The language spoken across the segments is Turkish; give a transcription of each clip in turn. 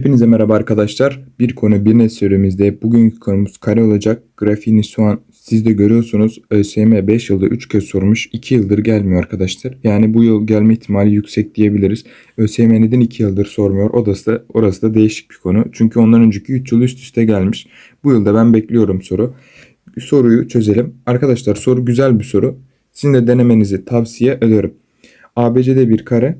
Hepinize merhaba arkadaşlar. Bir konu bir net seremizde bugünkü konumuz kare olacak. Grafiğini şu an siz de görüyorsunuz. ÖSYM 5 yılda 3 kez sormuş. 2 yıldır gelmiyor arkadaşlar. Yani bu yıl gelme ihtimali yüksek diyebiliriz. ÖSYM neden 2 yıldır sormuyor? Orası da, orası da değişik bir konu. Çünkü ondan önceki 3 yıl üst üste gelmiş. Bu yılda ben bekliyorum soru. Soruyu çözelim. Arkadaşlar soru güzel bir soru. Sizin de denemenizi tavsiye ederim. ABC'de bir kare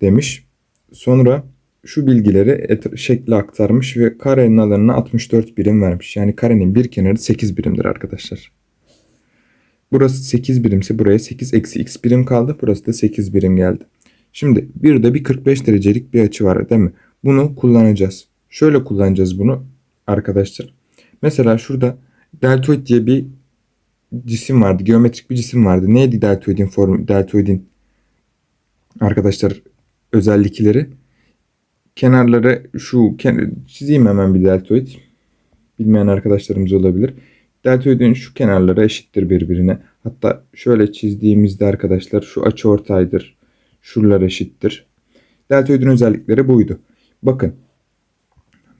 demiş. Sonra şu bilgileri şekle aktarmış ve karenin alanına 64 birim vermiş. Yani karenin bir kenarı 8 birimdir arkadaşlar. Burası 8 birimse buraya 8 eksi x birim kaldı. Burası da 8 birim geldi. Şimdi bir de bir 45 derecelik bir açı var değil mi? Bunu kullanacağız. Şöyle kullanacağız bunu arkadaşlar. Mesela şurada deltoid diye bir cisim vardı. Geometrik bir cisim vardı. Neydi deltoidin formu? Deltoidin arkadaşlar özellikleri kenarları şu çizeyim hemen bir deltoid. Bilmeyen arkadaşlarımız olabilir. Deltoidin şu kenarları eşittir birbirine. Hatta şöyle çizdiğimizde arkadaşlar şu açı ortaydır. Şuralar eşittir. Deltoidin özellikleri buydu. Bakın.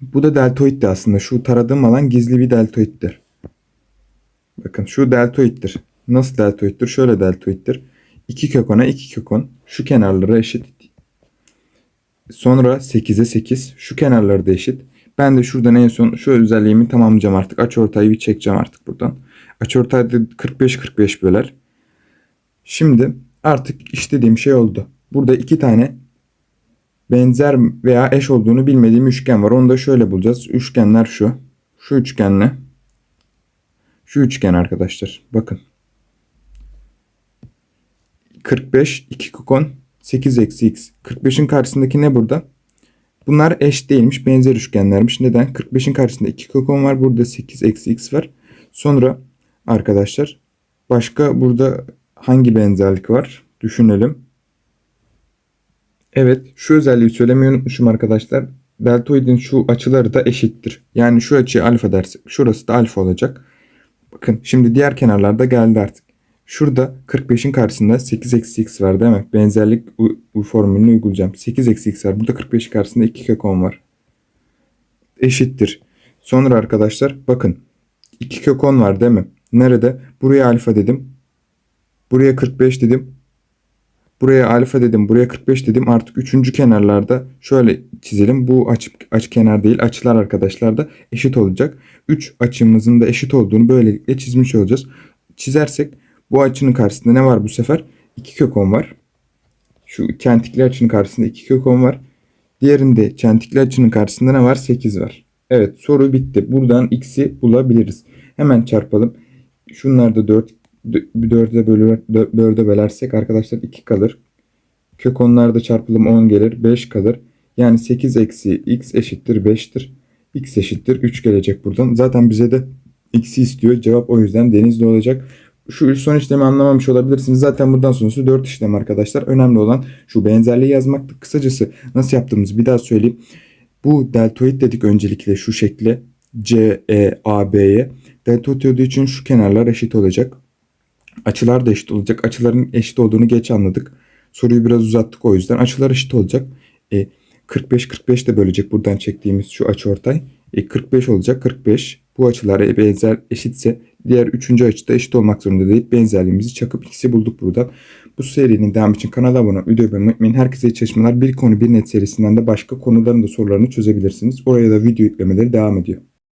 Bu da deltoiddi aslında. Şu taradığım alan gizli bir deltoiddir. Bakın şu deltoiddir. Nasıl deltoiddir? Şöyle deltoiddir. 2 kök 10'a 2 kök 10. Şu kenarları eşit. Sonra 8'e 8. Şu kenarları da eşit. Ben de şuradan en son şu özelliğimi tamamlayacağım artık. Açıortayı bir çekeceğim artık buradan. Açıortay da 45-45 böler. Şimdi artık istediğim şey oldu. Burada iki tane benzer veya eş olduğunu bilmediğim üçgen var. Onu da şöyle bulacağız. Üçgenler şu. Şu üçgenle. Şu üçgen arkadaşlar. Bakın. 45, 2 kukon, 8 eksi x. 45'in karşısındaki ne burada? Bunlar eş değilmiş, benzer üçgenlermiş. Neden? 45'in karşısında 2 kukon var. Burada 8 eksi x var. Sonra arkadaşlar başka burada hangi benzerlik var? Düşünelim. Evet, şu özelliği söylemeyi unutmuşum arkadaşlar. Deltoidin şu açıları da eşittir. Yani şu açıya alfa dersek şurası da alfa olacak. Bakın şimdi diğer kenarlarda geldi artık. Şurada 45'in karşısında 8 eksi x var değil mi? Benzerlik formülünü uygulayacağım. 8 eksi x var. Burada 45'in karşısında 2 kök 10 var. Eşittir. Sonra arkadaşlar bakın. 2 kök 10 var değil mi? Nerede? Buraya alfa dedim. Buraya 45 dedim. Buraya alfa dedim. Buraya 45 dedim. Artık üçüncü kenarlarda şöyle çizelim. Bu açı, açı kenar değil. Açılar arkadaşlar da eşit olacak. 3 açımızın da eşit olduğunu böylelikle çizmiş olacağız. Çizersek bu açının karşısında ne var bu sefer? 2 kök 10 var. Şu kentikli açının karşısında 2 kök 10 var. Diğerinde çentikli açının karşısında ne var? 8 var. Evet soru bitti. Buradan x'i bulabiliriz. Hemen çarpalım. Şunlar da 4 4'e bölü 4'e bölersek arkadaşlar 2 kalır. Kök onlarda çarpılım 10 gelir. 5 kalır. Yani 8 eksi x eşittir 5'tir. x eşittir 3 gelecek buradan. Zaten bize de x'i istiyor. Cevap o yüzden denizde olacak. Şu son işlemi anlamamış olabilirsiniz. Zaten buradan sonrası 4 işlem arkadaşlar. Önemli olan şu benzerliği yazmaktı. Kısacası nasıl yaptığımızı bir daha söyleyeyim. Bu deltoid dedik öncelikle şu şekle. C, E, A, B'ye. Deltoid olduğu için şu kenarlar eşit olacak. Açılar da eşit olacak. Açıların eşit olduğunu geç anladık. Soruyu biraz uzattık o yüzden. Açılar eşit olacak. E, 45 45 de bölecek buradan çektiğimiz şu açıortay. E, 45 olacak. 45. Bu açılar benzer eşitse diğer üçüncü açı da eşit olmak zorunda değil. Benzerliğimizi çakıp ikisi bulduk buradan. Bu serinin devamı için kanala abone olmayı, videoyu beğenmeyi unutmayın. Herkese çalışmalar. Bir konu bir net serisinden de başka konuların da sorularını çözebilirsiniz. Oraya da video yüklemeleri devam ediyor.